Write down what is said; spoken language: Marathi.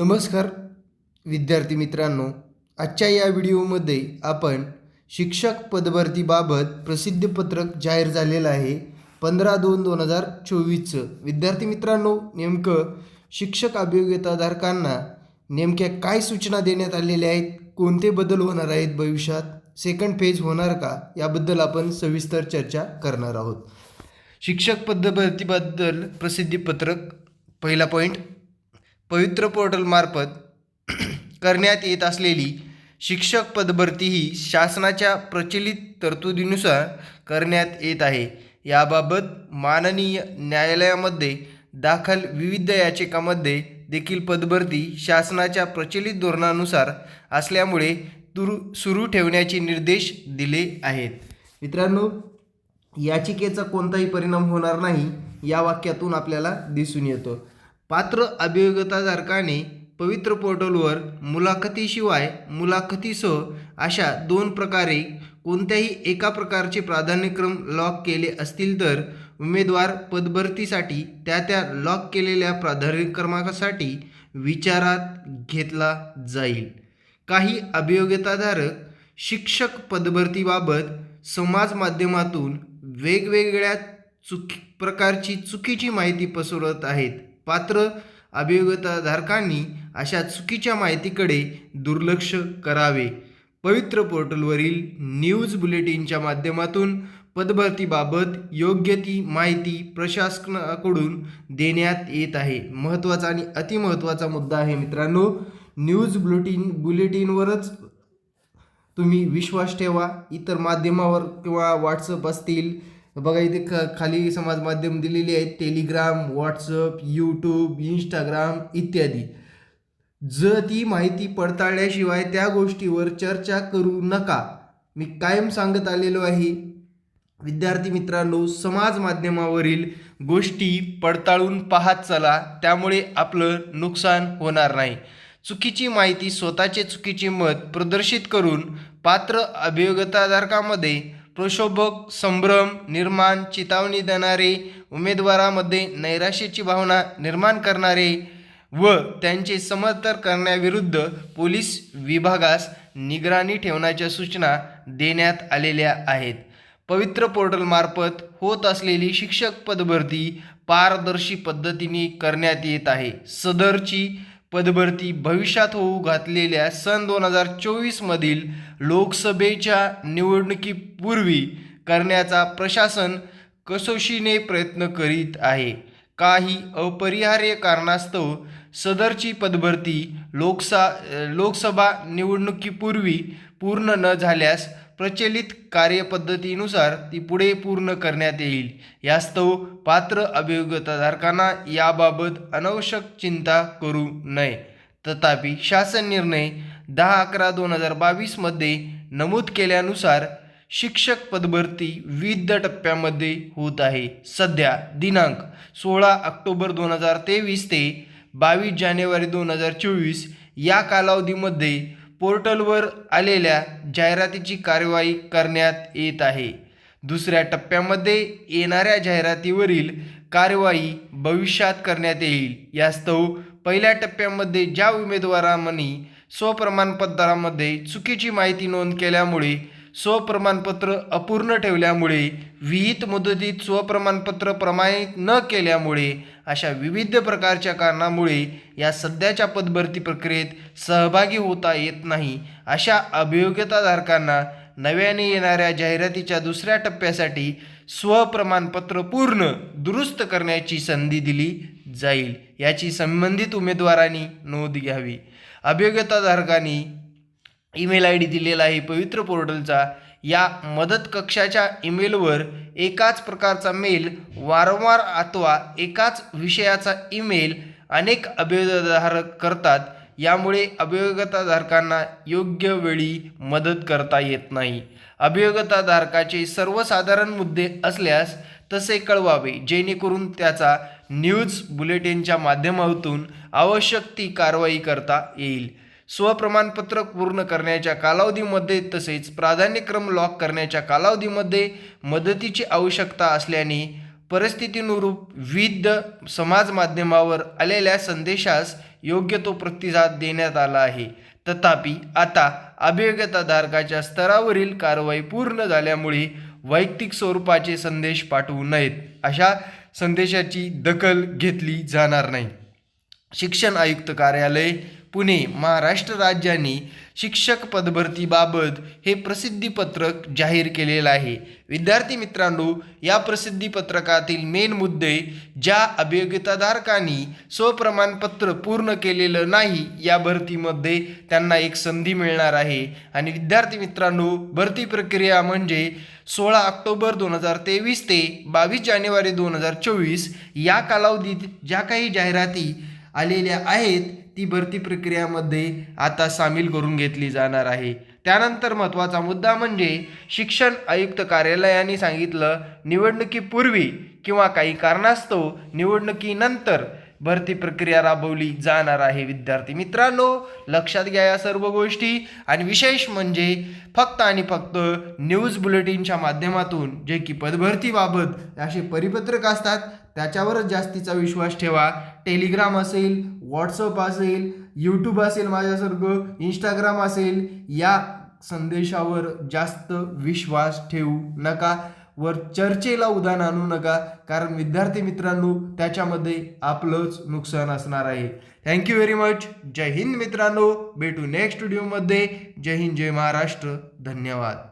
नमस्कार विद्यार्थी मित्रांनो. आजच्या या व्हिडिओमध्ये आपण शिक्षक पदभरतीबाबत प्रसिद्धीपत्रक जाहीर झालेलं आहे. पंधरा दोन दोन हजार चोवीसचं. विद्यार्थी मित्रांनो नेमकं शिक्षक अभियोग्यताधारकांना नेमक्या काय सूचना देण्यात आलेल्या आहेत? कोणते बदल होणार आहेत भविष्यात? सेकंड फेज होणार का? याबद्दल आपण सविस्तर चर्चा करणार आहोत. शिक्षक पदभरतीबद्दल प्रसिद्धीपत्रक पहिला पॉईंट पवित्र पोर्टलमार्फत करण्यात येत असलेली शिक्षक पदभरती ही शासनाच्या प्रचलित तरतुदीनुसार करण्यात येत आहे. याबाबत माननीय न्यायालयामध्ये दाखल विविध याचिकामध्ये देखील पदभरती शासनाच्या प्रचलित धोरणानुसार असल्यामुळे तुरु सुरू ठेवण्याचे निर्देश दिले आहेत. मित्रांनो याचिकेचा कोणताही परिणाम होणार नाही या वाक्यातून आपल्याला दिसून येतो. पात्र अभियोगताधारकाने पवित्र पोर्टलवर मुलाखतीशिवाय मुलाखतीसह अशा दोन प्रकारे कोणत्याही एका प्रकारचे प्राधान्यक्रम लॉक केले असतील तर उमेदवार पदभरतीसाठी त्या त्या लॉक केलेल्या प्राधान्यक्रमासाठी विचारात घेतला जाईल. काही अभियोग्यताधारक शिक्षक पदभरतीबाबत समाज माध्यमातून वेगवेगळ्या चुकी प्रकारची चुकीची माहिती पसरवत आहेत. पात्र अभियोगताधारकांनी अशा चुकीच्या माहितीकडे दुर्लक्ष करावे. पवित्र पोर्टलवरील न्यूज बुलेटिनच्या माध्यमातून पदभरतीबाबत योग्य ती माहिती प्रशासनाकडून देण्यात येत आहे. महत्त्वाचा आणि अतिमहत्त्वाचा मुद्दा आहे मित्रांनो न्यूज बुलेटिन बुलेटिनवरच तुम्ही विश्वास ठेवा. इतर माध्यमावर किंवा व्हॉट्सअप असतील बघा इथे ख खाली समाज माध्यम दिलेली आहेत. टेलिग्राम व्हॉट्सअप यूट्यूब इंस्टाग्राम इत्यादी. जर ती माहिती पडताळल्याशिवाय त्या गोष्टीवर चर्चा करू नका. मी कायम सांगत आलेलो आहे. विद्यार्थी मित्रांनो समाज माध्यमावरील गोष्टी पडताळून पाहत चला. त्यामुळे आपलं नुकसान होणार नाही. चुकीची माहिती स्वतःचे चुकीचे मत प्रदर्शित करून पात्र अभियोगताधारकामध्ये प्रक्षोभक संभ्रम निर्माण चितावणी देणारे उमेदवारामध्ये नैराश्याची भावना निर्माण करणारे व त्यांचे समर्थन करण्याविरुद्ध पोलीस विभागास निगराणी ठेवण्याच्या सूचना देण्यात आलेल्या आहेत. पवित्र पोर्टलमार्फत होत असलेली शिक्षक पदभरती पारदर्शी पद्धतीने करण्यात येत आहे. सदरची पदभरती भविष्यात होऊ घातलेल्या सन दोन हजार चोवीसमधील लोकसभेच्या निवडणुकीपूर्वी करण्याचा प्रशासन कसोशीने प्रयत्न करीत आहे. काही अपरिहार्य कारणास्तव सदरची पदभरती लोकसा लोकसभा निवडणुकीपूर्वी पूर्ण न झाल्यास प्रचलित कार्यपद्धतीनुसार ती पुढे पूर्ण करण्यात येईल. यास्तव पात्र अभियोगताधारकांना याबाबत अनावश्यक चिंता करू नये. तथापि शासन निर्णय दहा अकरा दोन हजार बावीसमध्ये नमूद केल्यानुसार शिक्षक पदभरती विविध टप्प्यामध्ये होत आहे. सध्या दिनांक सोळा ऑक्टोबर दोन हजार तेवीस ते बावीस जानेवारी दोन हजार चोवीस या कालावधीमध्ये पोर्टलवर आलेल्या जाहिरातीची कार्यवाही करण्यात येत आहे. दुसऱ्या टप्प्यामध्ये येणाऱ्या जाहिरातीवरील कार्यवाही भविष्यात करण्यात येईल. यास्तव पहिल्या टप्प्यामध्ये ज्या उमेदवारांनी स्वप्रमाणपत्रामध्ये चुकीची माहिती नोंद केल्यामुळे स्वप्रमाणपत्र अपूर्ण ठेवल्यामुळे विहित मुदतीत स्वप्रमाणपत्र प्रमाणित न केल्यामुळे अशा विविध प्रकारच्या कारणामुळे या सध्याच्या पदभरती प्रक्रियेत सहभागी होता येत नाही. अशा अभियोग्यताधारकांना नव्याने येणाऱ्या जाहिरातीच्या दुसऱ्या टप्प्यासाठी स्वप्रमाणपत्र पूर्ण दुरुस्त करण्याची संधी दिली जाईल याची संबंधित उमेदवारांनी नोंद घ्यावी. अभियोग्यताधारकांनी ईमेल आय डी दिलेला आहे पवित्र पोर्टलचा. या मदत कक्षाच्या ईमेलवर एकाच प्रकारचा मेल वारंवार अथवा एकाच विषयाचा ईमेल अनेक अभियोगधारक करतात. यामुळे अभियोगताधारकांना योग्य वेळी मदत करता येत नाही. अभियोगताधारकाचे सर्वसाधारण मुद्दे असल्यास तसे कळवावे जेणेकरून त्याचा न्यूज बुलेटिनच्या माध्यमातून आवश्यक ती कारवाई करता येईल. स्वप्रमाणपत्र पूर्ण करण्याच्या कालावधीमध्ये तसेच प्राधान्यक्रम लॉक करण्याच्या कालावधीमध्ये मदतीची आवश्यकता असल्याने परिस्थितीनुरूप विविध समाज माध्यमावर आलेल्या संदेशास योग्य तो प्रतिसाद देण्यात आला आहे. तथापि आता अभियोग्यताधारकाच्या स्तरावरील कारवाई पूर्ण झाल्यामुळे वैयक्तिक स्वरूपाचे संदेश पाठवू नयेत अशा संदेशाची दखल घेतली जाणार नाही. शिक्षण आयुक्त कार्यालय पुणे महाराष्ट्र राज्याने शिक्षक पदभरतीबाबत हे प्रसिद्धीपत्रक जाहीर केलेलं आहे. विद्यार्थी मित्रांनो या प्रसिद्धीपत्रकातील मेन मुद्दे ज्या अभियोग्यताधारकांनी स्वप्रमाणपत्र पूर्ण केलेलं नाही या भरतीमध्ये त्यांना एक संधी मिळणार आहे. आणि विद्यार्थी मित्रांनो भरती प्रक्रिया म्हणजे सोळा ऑक्टोबर दोन हजार तेवीस ते बावीस जानेवारी दोन हजार चोवीस या कालावधीत ज्या काही जाहिराती आलेल्या आहेत ती भरती प्रक्रियामध्ये आता सामील करून घेतली जाणार आहे. त्यानंतर महत्त्वाचा मुद्दा म्हणजे शिक्षण आयुक्त कार्यालयाने सांगितलं निवडणुकीपूर्वी किंवा काही कारणास्तव निवडणुकीनंतर भरती प्रक्रिया राबवली जाणार आहे विद्यार्थी मित्रांनो. लक्षात घ्या या सर्व गोष्टी. आणि विशेष म्हणजे फक्त आणि फक्त न्यूज बुलेटिनच्या माध्यमातून जे की पदभरतीबाबत असे परिपत्रक असतात त्याच्यावरच जास्तीचा विश्वास ठेवा. टेलिग्राम असेल व्हॉट्सअप असेल यूट्यूब असेल माझ्यासारखं इंस्टाग्राम असेल या संदेशावर जास्त विश्वास ठेवू नका. वर चर्चेला उदाहरण आणू नका कारण विद्यार्थी मित्रांनो त्याच्यामध्ये आपलंच नुकसान असणार आहे. थँक्यू व्हेरी मच जय हिंद मित्रांनो. भेटू नेक्स्ट व्हिडिओमध्ये जय हिंद जय महाराष्ट्र. धन्यवाद.